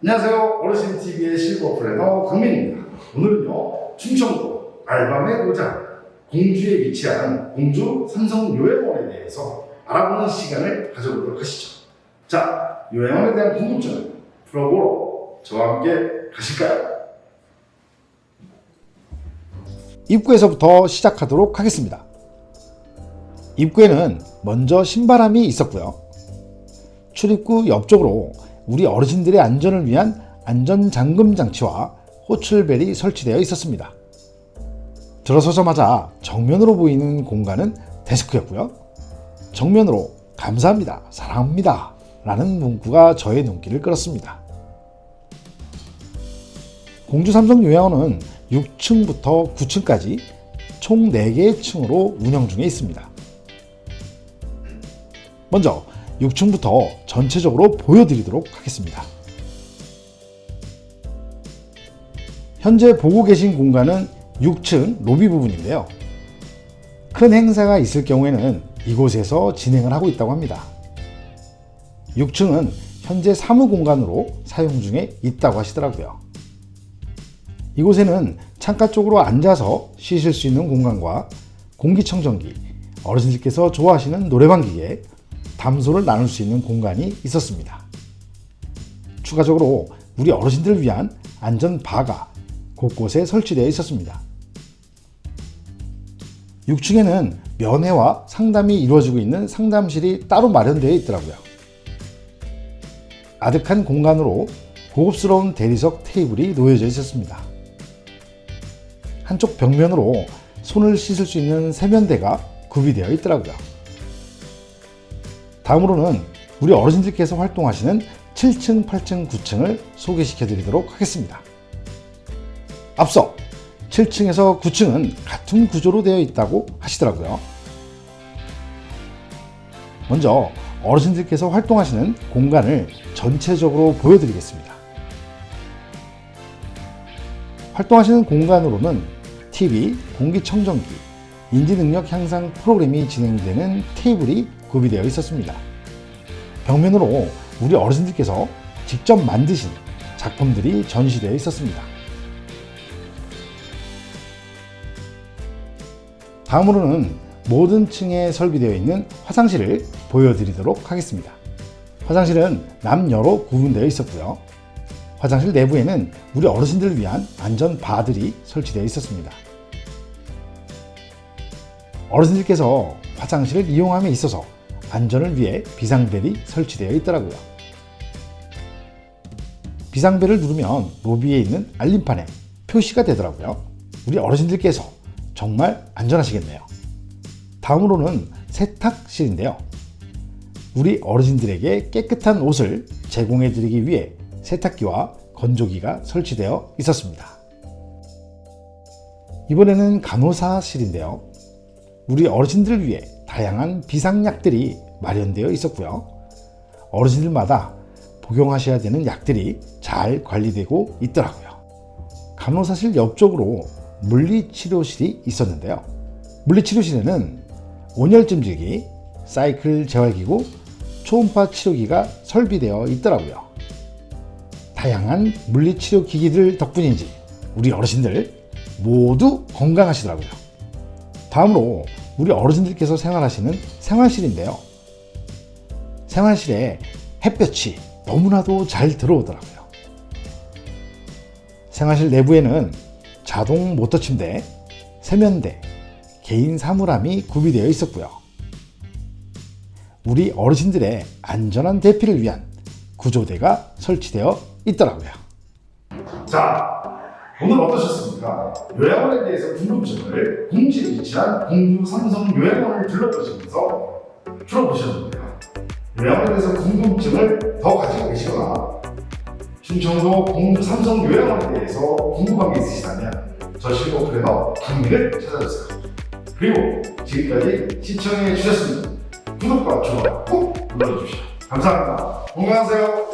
안녕하세요. 어르신TV의 실버 플래너 강민입니다. 오늘은요, 충청도 알밤의 고장, 공주에 위치한 공주 삼성 요양원에 대해서 알아보는 시간을 가져보도록 하시죠. 자, 요양원에 대한 궁금증을 풀어보러 저와 함께 가실까요? 입구에서부터 시작하도록 하겠습니다. 입구에는 먼저 신바람이 있었고요. 출입구 옆쪽으로 우리 어르신들의 안전을 위한 안전 잠금 장치와 호출벨이 설치되어 있었습니다. 들어서자마자 정면으로 보이는 공간은 데스크였고요. 정면으로 감사합니다, 사랑합니다 라는 문구가 저의 눈길을 끌었습니다. 공주 삼성 요양원은 6층부터 9층까지 총 4개의 층으로 운영 중에 있습니다. 먼저 6층부터 전체적으로 보여드리도록 하겠습니다. 현재 보고 계신 공간은 6층 로비 부분인데요. 큰 행사가 있을 경우에는 이곳에서 진행을 하고 있다고 합니다. 6층은 현재 사무 공간으로 사용 중에 있다고 하시더라고요. 이곳에는 창가 쪽으로 앉아서 쉬실 수 있는 공간과 공기청정기, 어르신들께서 좋아하시는 노래방 기계, 담소를 나눌 수 있는 공간이 있었습니다. 추가적으로 우리 어르신들을 위한 안전 바가 곳곳에 설치되어 있었습니다. 6층에는 면회와 상담이 이루어지고 있는 상담실이 따로 마련되어 있더라고요. 아득한 공간으로 고급스러운 대리석 테이블이 놓여져 있었습니다. 한쪽 벽면으로 손을 씻을 수 있는 세면대가 구비되어 있더라고요. 다음으로는 우리 어르신들께서 활동하시는 7층, 8층, 9층을 소개시켜 드리도록 하겠습니다. 앞서 7층에서 9층은 같은 구조로 되어 있다고 하시더라고요. 먼저 어르신들께서 활동하시는 공간을 전체적으로 보여드리겠습니다. 활동하시는 공간으로는 TV, 공기청정기, 인지능력 향상 프로그램이 진행되는 테이블이 구비되어 있었습니다. 벽면으로 우리 어르신들께서 직접 만드신 작품들이 전시되어 있었습니다. 다음으로는 모든 층에 설비되어 있는 화장실을 보여드리도록 하겠습니다. 화장실은 남녀로 구분되어 있었고요. 화장실 내부에는 우리 어르신들을 위한 안전 바들이 설치되어 있었습니다. 어르신들께서 화장실을 이용함에 있어서 안전을 위해 비상벨이 설치되어 있더라고요. 비상벨을 누르면 로비에 있는 알림판에 표시가 되더라고요. 우리 어르신들께서 정말 안전하시겠네요. 다음으로는 세탁실인데요. 우리 어르신들에게 깨끗한 옷을 제공해 드리기 위해 세탁기와 건조기가 설치되어 있었습니다. 이번에는 간호사실인데요. 우리 어르신들을 위해 다양한 비상약들이 마련되어 있었고요. 어르신들마다 복용하셔야 되는 약들이 잘 관리되고 있더라고요. 간호사실 옆쪽으로 물리치료실이 있었는데요. 물리치료실에는 온열찜질기, 사이클 재활기구, 초음파 치료기가 설비되어 있더라고요. 다양한 물리치료 기기들 덕분인지 우리 어르신들 모두 건강하시더라고요. 다음으로 우리 어르신들께서 생활하시는 생활실인데요. 생활실에 햇볕이 너무나도 잘 들어오더라고요. 생활실 내부에는 자동 모터 침대, 세면대, 개인 사물함이 구비되어 있었고요. 우리 어르신들의 안전한 대피를 위한 구조대가 설치되어 있더라고요. 자, 오늘 어떠셨습니까? 요양원에 대해서 궁금증을 공지에 위치한 공주 삼성 요양원을 둘러보시면서 풀어보셨는데요. 요양원에 대해서 궁금증을 더 가지고 계시거나 충청도 공주 삼성 요양원에 대해서 궁금한 게 있으시다면 저 실버 트레너 강민을 찾아주세요. 그리고 지금까지 시청해 주셨습니다. 구독과 좋아요 꼭 눌러주십시오. 감사합니다. 건강하세요.